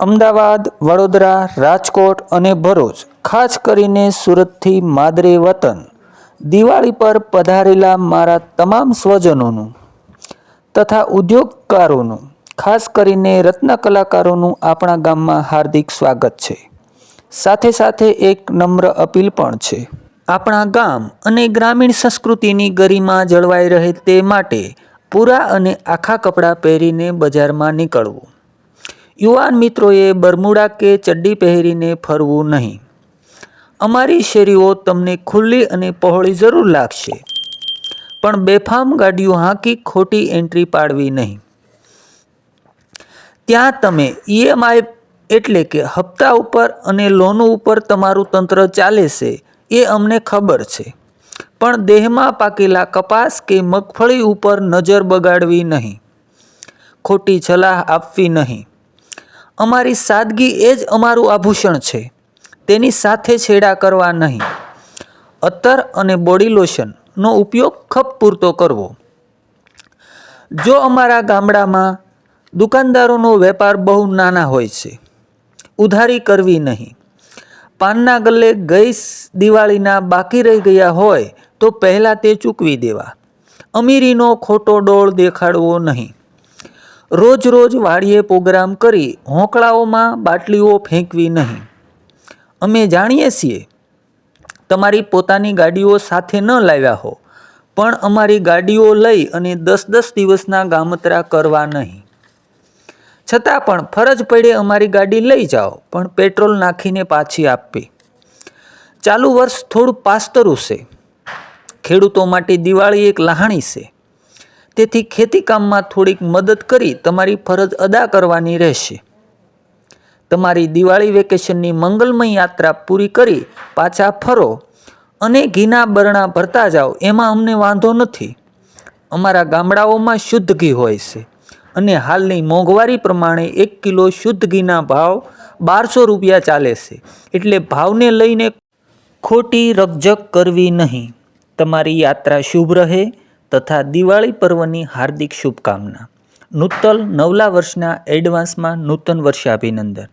અમદાવાદ, વડોદરા, રાજકોટ અને ભરૂચ, ખાસ કરીને સુરતથી માદરે વતન, દિવાળી પર પધારેલા મારા તમામ સ્વજનોનું તથા ઉદ્યોગકારોનું, ખાસ કરીને રત્ન કલાકારોનું આપણા ગામમાં હાર્દિક સ્વાગત છે. સાથે સાથે એક નમ્ર અપીલ પણ છે. આપણા ગામ અને ગ્રામીણ સંસ્કૃતિની ગરિમા જળવાઈ રહે તે માટે પૂરા અને આખા કપડાં પહેરીને બજારમાં નીકળવું. યુવાન મિત્રોએ બરમુડા કે ચડ્ડી પહેરીને ફરવું નહીં. અમારી શેરીઓ તમને ખુલ્લી અને પહોળી જરૂર લાગશે. પણ બેફામ ગાડીઓ હાંકી ખોટી એન્ટ્રી પાડવી નહીં. ત્યાં તમે ઈએમઆઈ એટલે કે હપ્તા ઉપર અને લોન ઉપર તમારું તંત્ર ચાલે છે, એ અમને ખબર છે. પણ દેહમાં પાકેલા કપાસ કે મગફળી ઉપર નજર બગાડવી નહીં. ખોટી સલાહ આપવી નહીં. અમારી સાદગી એ જ અમારું આભૂષણ છે. તેની સાથે છેડા કરવા નહીં. અત્તર અને બોડી લોશનનો ઉપયોગ ખપ પૂરતો કરવો. જો અમારા ગામડામાં દુકાનદારોનો વેપાર બહુ નાના હોય છે, ઉધારી કરવી નહીં. પાનના ગલ્લે ગઈ દિવાળીના બાકી રહી ગયા હોય તો પહેલાં તે ચૂકવી દેવા. અમીરીનો ખોટો ડોળ દેખાડવો નહીં. રોજ રોજ વાડીએ પ્રોગ્રામ કરી હોંકળાઓમાં બાટલીઓ ફેંકવી નહીં. અમે જાણીએ છીએ, તમારી પોતાની ગાડીઓ સાથે ન લાવ્યા હો, પણ અમારી ગાડીઓ લઈ અને દસ દસ દિવસના ગામતરા કરવા નહીં. છતાં પણ ફરજ પડે અમારી ગાડી લઈ જાઓ, પણ પેટ્રોલ નાખીને પાછી આપવી. ચાલુ વર્ષ થોડું પાસ્તરું છે. ખેડૂતો માટે દિવાળી એક લહાણી છે. તેથી ખેતીકામમાં થોડીક મદદ કરી તમારી ફરજ અદા કરવાની રહેશે. તમારી દિવાળી વેકેશનની મંગલમય યાત્રા પૂરી કરી પાછા ફરો અને ઘીના બરણા ભરતા જાઓ, એમાં અમને વાંધો નથી. અમારા ગામડાઓમાં શુદ્ધ ઘી હોય છે અને હાલની મોંઘવારી પ્રમાણે એક કિલો શુદ્ધ ઘીના ભાવ બારસો રૂપિયા ચાલે છે. એટલે ભાવને લઈને ખોટી રકઝક કરવી નહીં. તમારી યાત્રા શુભ રહે તથા દિવાળી પર્વની હાર્દિક શુભકામના. નૂતલ નવલા વર્ષના એડવાન્સમાં નૂતન વર્ષાભિનંદન